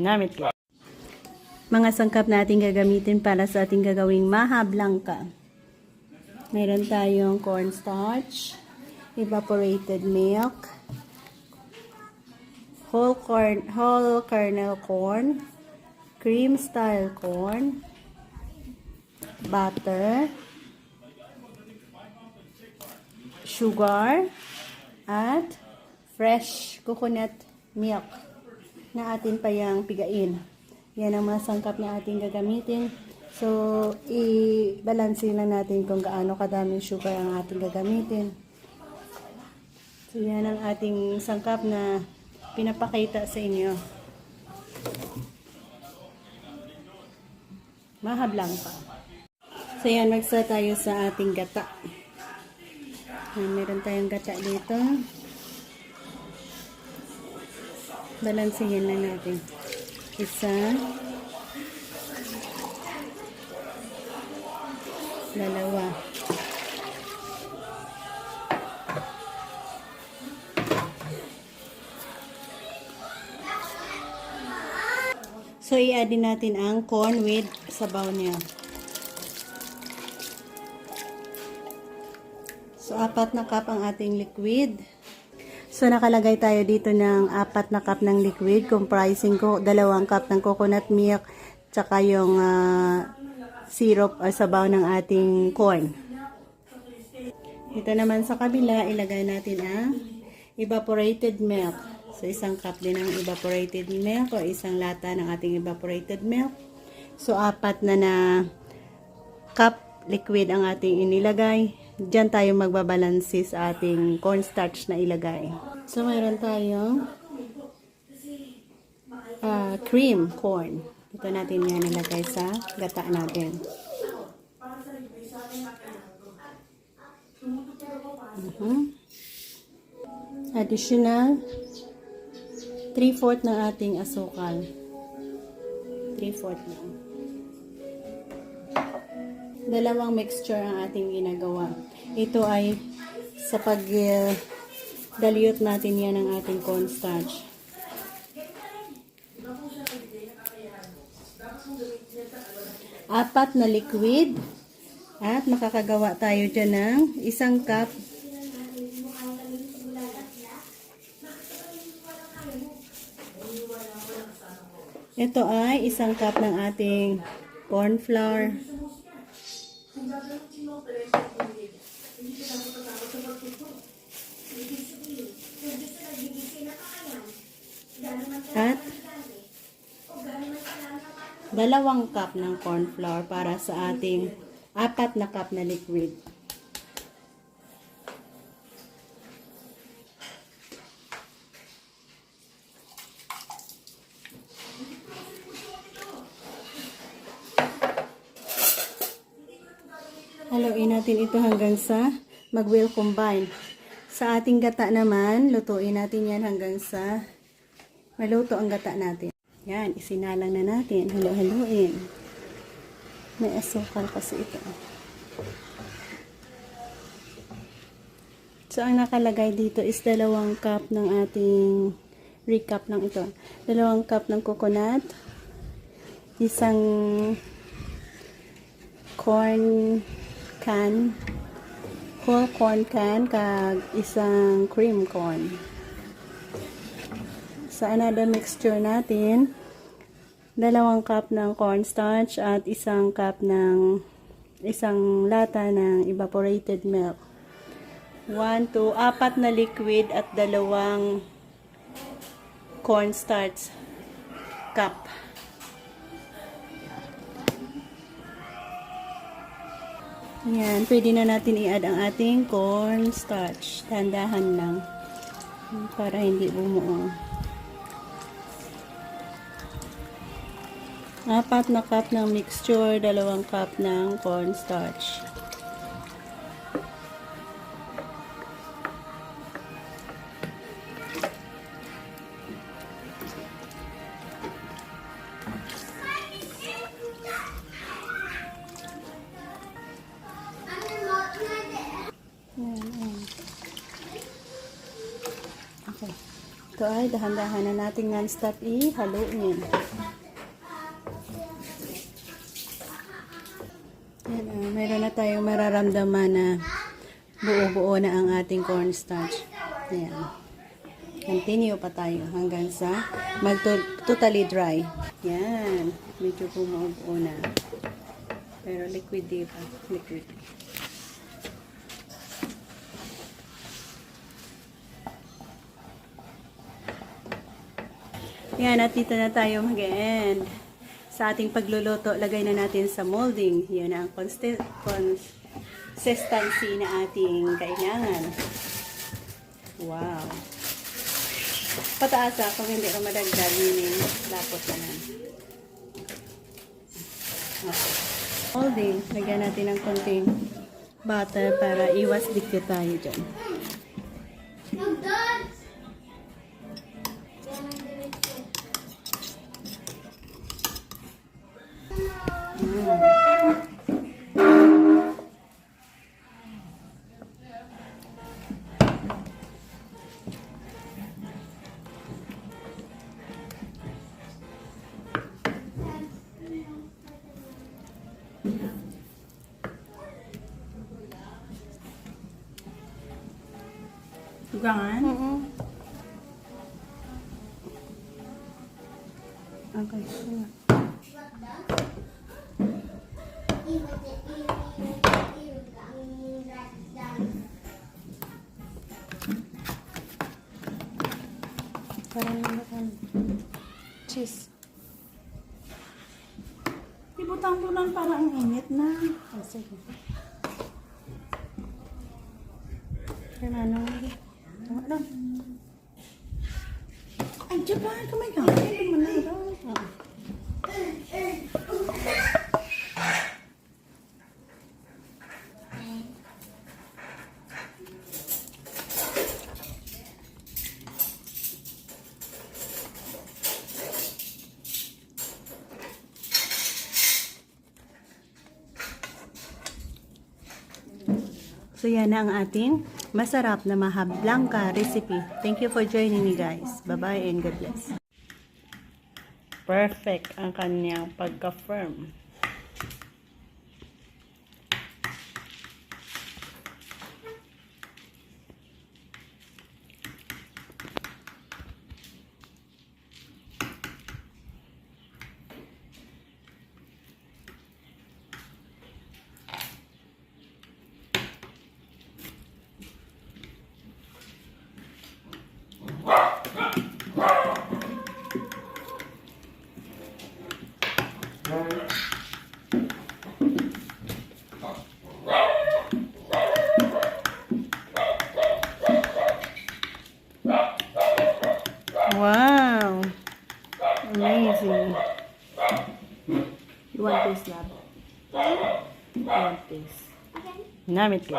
Ginamit ko. Mga sangkap na ating gagamitin para sa ating gagawing maha blanca. Meron tayong cornstarch, evaporated milk, whole corn, whole kernel corn, cream style corn, butter, sugar, at fresh coconut milk na atin pa yung pigain. Yan ang mga sangkap na ating gagamitin. So, i-balansin lang natin kung gaano kadaming sugar ang ating gagamitin. So, yan ang ating sangkap na pinapakita sa inyo. Mahablang pa. So, yan, magsa tayo sa ating gata. Yan, meron tayong gata dito. Balansihin na natin. Isa. Dalawa. So, i-add natin ang corn with sabaw niya. So, apat na cup ang ating liquid. So, nakalagay tayo dito ng apat na cup ng liquid. Comprising ko dalawang cup ng coconut milk tsaka yung ah, syrup o sabaw ng ating corn. Ito naman sa kabila, ilagay natin ang evaporated milk. So, isang cup din ng evaporated milk o isang lata ng ating evaporated milk. So, apat na na cup liquid ang ating inilagay. Diyan tayo magbabalansi sa ating cornstarch na ilagay. So, mayroon tayong ah, cream corn. Ito natin yan nilagay sa gata natin. Mhm. Additional 3-4 ng ating asukal. 3-4 lang. Dalawang mixture ang ating ginagawa. Ito ay sa pag uh, dilute natin yan ng ating cornstarch. Apat na liquid at makakagawa tayo dyan ng isang cup Ito ay isang cup ng ating corn flour. At dalawang cup ng corn flour para sa ating apat na cup na liquid. Haluin natin ito hanggang sa mag-will combine. Sa ating gata naman, lutuin natin yan hanggang sa maluto ang gata natin. Yan, isinalang na natin. Halo-haluin. May asukal kasi ito. So, ang nakalagay dito is dalawang cup ng ating recap ng ito. Dalawang cup ng coconut. Isang corn can whole corn can kag isang cream corn sa another mixture natin dalawang cup ng cornstarch at isang cup ng isang lata ng evaporated milk 1 to apat na liquid at dalawang cornstarch cup Yan, pwede na natin i-add ang ating cornstarch. Tandahan lang. Para hindi bumuo. Apat na cup ng mixture, dalawang cup ng cornstarch. Okay. Ito ay dahan-dahan na natin non-stop i-haluin. Yan, ah, mayroon na tayong mararamdaman na buo-buo na ang ating cornstarch. Ayan. Continue pa tayo hanggang sa mag-totally dry. Yan. Medyo bumuo-buo na. Pero liquid di pa. Liquid. Yan, at dito na tayo mag-end. Sa ating pagluluto, lagay na natin sa molding. Yan ang consti- consistency na ating kailangan. Wow. Pataas ah, kung hindi ka madagdag, meaning lapot na lang. Okay. Molding, lagyan natin ng konting butter para iwas dikit tayo dyan. Tugangan? Oo. Okay. sige. Parang naman. Cheese. Ibutang mo lang para ang init na. Oh, sige. Kaya ano? Ano? Ay, Japan, kamay ka. Ay, naman na. Oo. So yan na ang ating masarap na mahablangka recipe. Thank you for joining me guys. Bye-bye and God bless. Perfect ang kanyang pagka-firm. Wow! Amazing. You